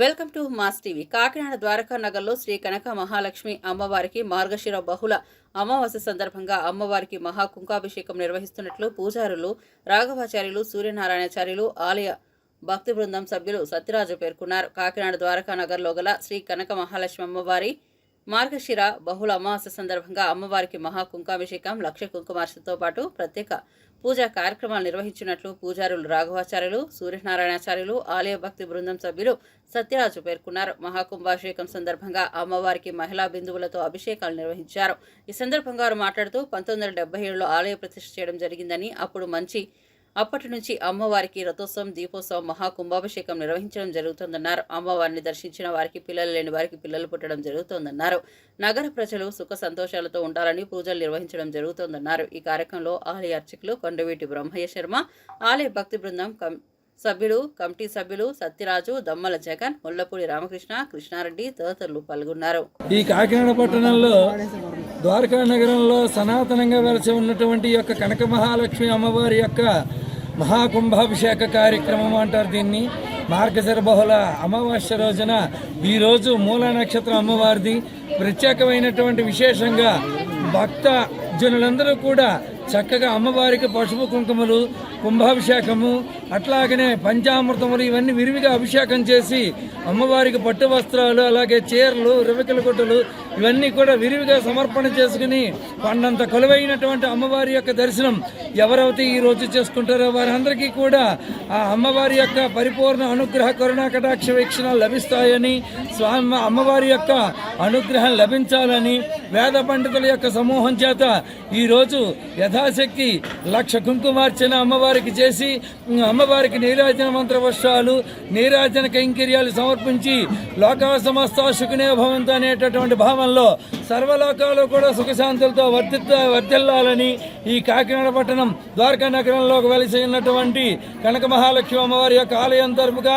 Welcome to mass TV. Kakinada Dwaraka నగర్లో శ్రీ కనక మహాలక్ష్మి అమ్మవారికి మార్గశిర బహుళ అమావాస్య సందర్భంగా అమ్మవారికి మహా కుంకాభిషేకం నిర్వహిస్తున్నట్లు పూజారులు రాఘవాచార్యులు సూర్యనారాయణాచార్యులు ఆలయ భక్తి బృందం సభ్యులు సత్యరాజు పేర్కొన్నారు. కాకినాడ ద్వారకా నగర్లో గల శ్రీ కనక మహాలక్ష్మి అమ్మవారి మార్గశిర బహుళ అమావాస్య సందర్భంగా అమ్మవారికి మహా కుంకాభిషేకం లక్ష కుంకుమార్చనతో పాటు ప్రత్యేక పూజా కార్యక్రమాలు నిర్వహించినట్లు పూజారులు రాఘవాచార్యులు సూర్యనారాయణాచార్యులు ఆలయ భక్తి బృందం సభ్యులు సత్యరాజు పేర్కొన్నారు. మహాకుంభాభిషేకం సందర్భంగా అమ్మవారికి మహిళా బిందువులతో అభిషేకాలు నిర్వహించారు. ఈ సందర్భంగా వారు మాట్లాడుతూ పంతొమ్మిది వందల ఏడులో ఆలయ ప్రతిష్ఠ చేయడం జరిగిందని అప్పుడు మంచి అప్పటి నుంచి అమ్మవారికి రథోత్సవం దీపోత్సవం మహాకుంభాభిషేకం నిర్వహించడం జరుగుతుందన్నారు. అమ్మవారిని దర్శించిన వారికి పిల్లలు లేని వారికి పిల్లలు పుట్టడం జరుగుతోందన్నారు. నగర ప్రజలు సుఖ సంతోషాలతో ఉండాలని పూజలు నిర్వహించడం జరుగుతోందన్నారు. ఈ కార్యక్రమంలో ఆలయ అర్చకులు కొండవీటి బ్రహ్మయ్య శర్మ ఆలయ భక్తి బృందం కం సభ్యులు కమిటీ సభ్యులు సత్యరాజు దమ్మల జగన్ ముల్లపూడి రామకృష్ణ కృష్ణారెడ్డి తదితరులు పాల్గొన్నారు. ఈ కాకినాడ పట్టణంలో ద్వారకా నగరంలో సనాతనంగా వెలసి ఉన్నటువంటి యొక్క కనక మహాలక్ష్మి అమ్మవారి యొక్క మహాకుంభాభిషేక కార్యక్రమం అంటారు దీన్ని. మార్గశర బహుళ అమావాస్య రోజున ఈరోజు మూల నక్షత్రం అమ్మవారిది. ప్రత్యేకమైనటువంటి విశేషంగా భక్త జనులందరూ కూడా చక్కగా అమ్మవారికి పసుపు కుంకుమలు కుంభాభిషేకము అట్లాగనే పంచామృతములు ఇవన్నీ విరివిగా అభిషేకం చేసి అమ్మవారికి పట్టు వస్త్రాలు అలాగే చీరలు రవికల గుట్టలు ఇవన్నీ కూడా విరివిగా సమర్పణ చేసుకుని కొండంత కొలువైనటువంటి అమ్మవారి యొక్క దర్శనం ఎవరైతే ఈ రోజు చేసుకుంటారో వారందరికీ కూడా ఆ అమ్మవారి యొక్క పరిపూర్ణ అనుగ్రహ కరుణా కటాక్ష వీక్షణాలు లభిస్తాయని స్వామి అమ్మవారి యొక్క అనుగ్రహం లభించాలని వేద పండితుల యొక్క సమూహం చేత ఈరోజు యథాశక్తి లక్ష కుంకుమార్చన అమ్మవారికి చేసి అమ్మవారికి నీరాజన మంత్ర వర్షాలు నీరాజన కైంకర్యాలు సమర్పించి లోకా సమస్త సుఖనే భవంతు అనేటటువంటి భావంలో సర్వలోకాలు కూడా సుఖశాంతులతో వర్తి వర్తిల్లాలని ఈ కాకినాడ పట్టణం ద్వారకా నగరంలోకి వెలిసి ఉన్నటువంటి కనక మహాలక్ష్మి అమ్మవారి యొక్క ఆలయం తరపుగా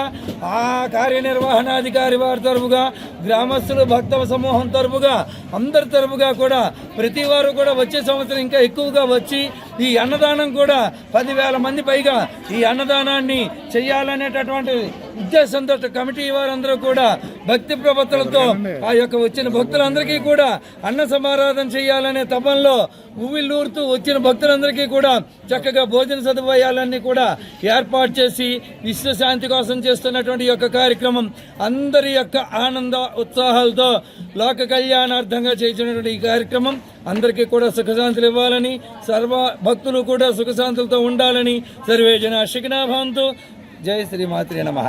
ఆ కార్యనిర్వహణాధికారి వారి తరపుగా గ్రామస్తులు భక్త సమూహం తరపుగా అందరి తరపుగా కూడా ప్రతి వారు కూడా వచ్చే సంవత్సరం ఇంకా ఎక్కువగా వచ్చి ఈ అన్నదానం కూడా పదివేల మంది పైగా ఈ అన్నదానాన్ని చేయాలనేటటువంటి ఉద్దేశంతో కమిటీ వారందరూ కూడా భక్తి ప్రవర్తనతో ఆ యొక్క వచ్చిన భక్తులందరికీ కూడా అన్న సమారాధన చేయాలనే తపంలో ఉవ్విల్లూరుతూ వచ్చిన భక్తులందరికీ కూడా చక్కగా భోజన సదుపాయాలన్నీ కూడా ఏర్పాటు చేసి విశ్వశాంతి కోసం చేస్తున్నటువంటి యొక్క కార్యక్రమం అందరి యొక్క ఆనంద ఉత్సాహాలతో లోక కళ్యాణార్థంగా చేసినటువంటి ఈ కార్యక్రమం అందరికీ కూడా సుఖశాంతులు ఇవ్వాలని సర్వ భక్తులు కూడా సుఖశాంతులతో ఉండాలని సర్వే జన శిఖనాభాంతో జై శ్రీమాత్రి నమ.